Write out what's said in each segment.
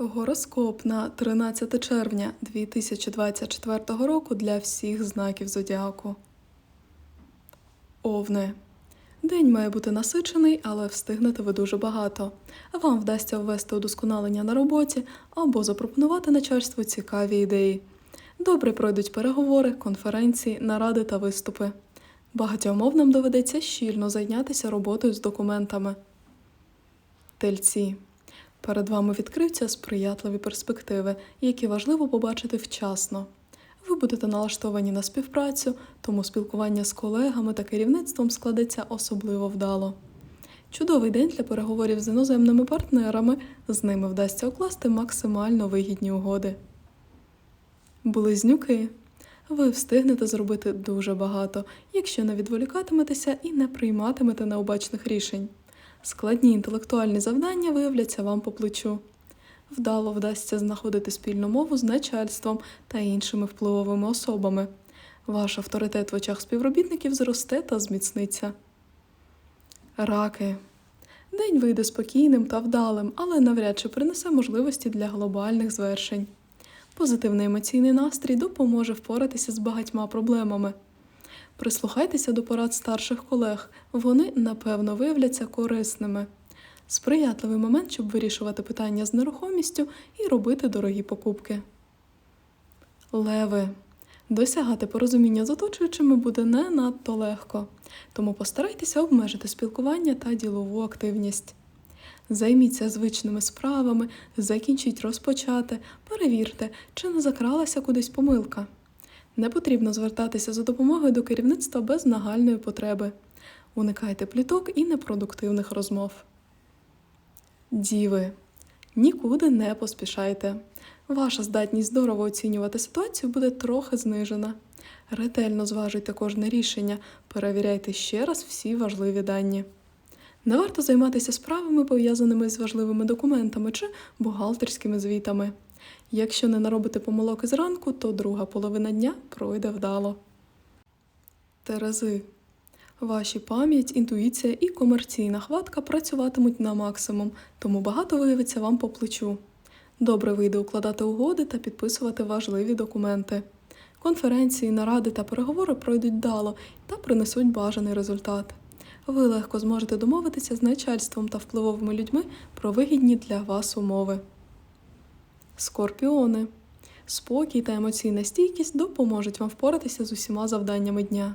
Гороскоп на 13 червня 2024 року для всіх знаків зодіаку. Овни. День має бути насичений, але встигнете ви дуже багато. Вам вдасться ввести удосконалення на роботі або запропонувати начальству цікаві ідеї. Добре пройдуть переговори, конференції, наради та виступи. Багатьом овнам доведеться щільно зайнятися роботою з документами. Тельці. Перед вами відкриються сприятливі перспективи, які важливо побачити вчасно. Ви будете налаштовані на співпрацю, тому спілкування з колегами та керівництвом складеться особливо вдало. Чудовий день для переговорів з іноземними партнерами, з ними вдасться укласти максимально вигідні угоди. Близнюки. Ви встигнете зробити дуже багато, якщо не відволікатиметеся і не прийматимете необачних рішень. Складні інтелектуальні завдання виявляться вам по плечу. Вдало вдасться знаходити спільну мову з начальством та іншими впливовими особами. Ваш авторитет в очах співробітників зросте та зміцниться. Раки. День вийде спокійним та вдалим, але навряд чи принесе можливості для глобальних звершень. Позитивний емоційний настрій допоможе впоратися з багатьма проблемами. Прислухайтеся до порад старших колег, вони, напевно, виявляться корисними. Сприятливий момент, щоб вирішувати питання з нерухомістю і робити дорогі покупки. Леви. Досягати порозуміння з оточуючими буде не надто легко, тому постарайтеся обмежити спілкування та ділову активність. Займіться звичними справами, закінчіть розпочати, перевірте, чи не закралася кудись помилка. Не потрібно звертатися за допомогою до керівництва без нагальної потреби. Уникайте пліток і непродуктивних розмов. Діви. Нікуди не поспішайте. Ваша здатність здорово оцінювати ситуацію буде трохи знижена. Ретельно зважуйте кожне рішення, перевіряйте ще раз всі важливі дані. Не варто займатися справами, пов'язаними з важливими документами чи бухгалтерськими звітами. Якщо не наробите помилок зранку, то друга половина дня пройде вдало. Терези. Ваші пам'ять, інтуїція і комерційна хватка працюватимуть на максимум, тому багато виявиться вам по плечу. Добре вийде укладати угоди та підписувати важливі документи. Конференції, наради та переговори пройдуть вдало та принесуть бажаний результат. Ви легко зможете домовитися з начальством та впливовими людьми про вигідні для вас умови. Скорпіони. Спокій та емоційна стійкість допоможуть вам впоратися з усіма завданнями дня.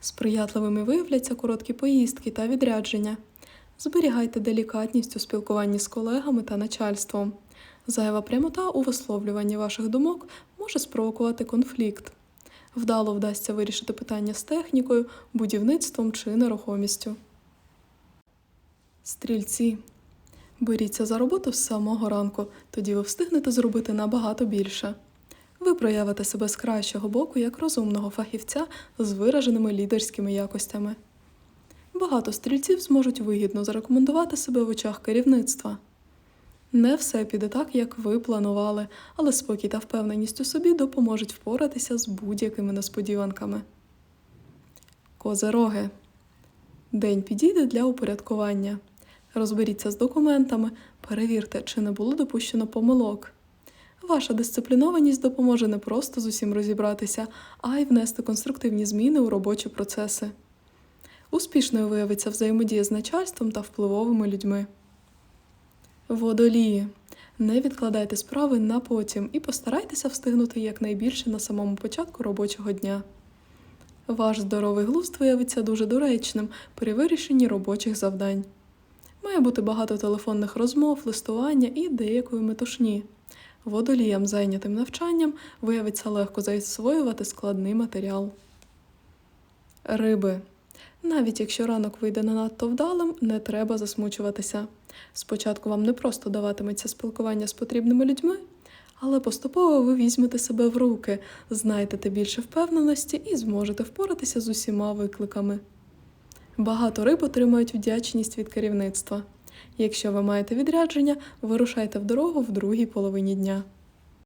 Сприятливими виявляться короткі поїздки та відрядження. Зберігайте делікатність у спілкуванні з колегами та начальством. Зайва прямота у висловлюванні ваших думок може спровокувати конфлікт. Вдало вдасться вирішити питання з технікою, будівництвом чи нерухомістю. Стрільці. Беріться за роботу з самого ранку, тоді ви встигнете зробити набагато більше. Ви проявите себе з кращого боку як розумного фахівця з вираженими лідерськими якостями. Багато стрільців зможуть вигідно зарекомендувати себе в очах керівництва. Не все піде так, як ви планували, але спокій та впевненість у собі допоможуть впоратися з будь-якими несподіванками. Козероги. День підійде для упорядкування. Розберіться з документами, перевірте, чи не було допущено помилок. Ваша дисциплінованість допоможе не просто з усім розібратися, а й внести конструктивні зміни у робочі процеси. Успішною виявиться взаємодія з начальством та впливовими людьми. Водолії. Не відкладайте справи на потім і постарайтеся встигнути якнайбільше на самому початку робочого дня. Ваш здоровий глузд виявиться дуже доречним при вирішенні робочих завдань. Має бути багато телефонних розмов, листування і деякої метушні. Водоліям, зайнятим навчанням, виявиться легко засвоювати складний матеріал. Риби. Навіть якщо ранок вийде не надто вдалим, не треба засмучуватися. Спочатку вам не просто даватиметься спілкування з потрібними людьми, але поступово ви візьмете себе в руки, знайдете більше впевненості і зможете впоратися з усіма викликами. Багато риб отримають вдячність від керівництва. Якщо ви маєте відрядження, вирушайте в дорогу в другій половині дня.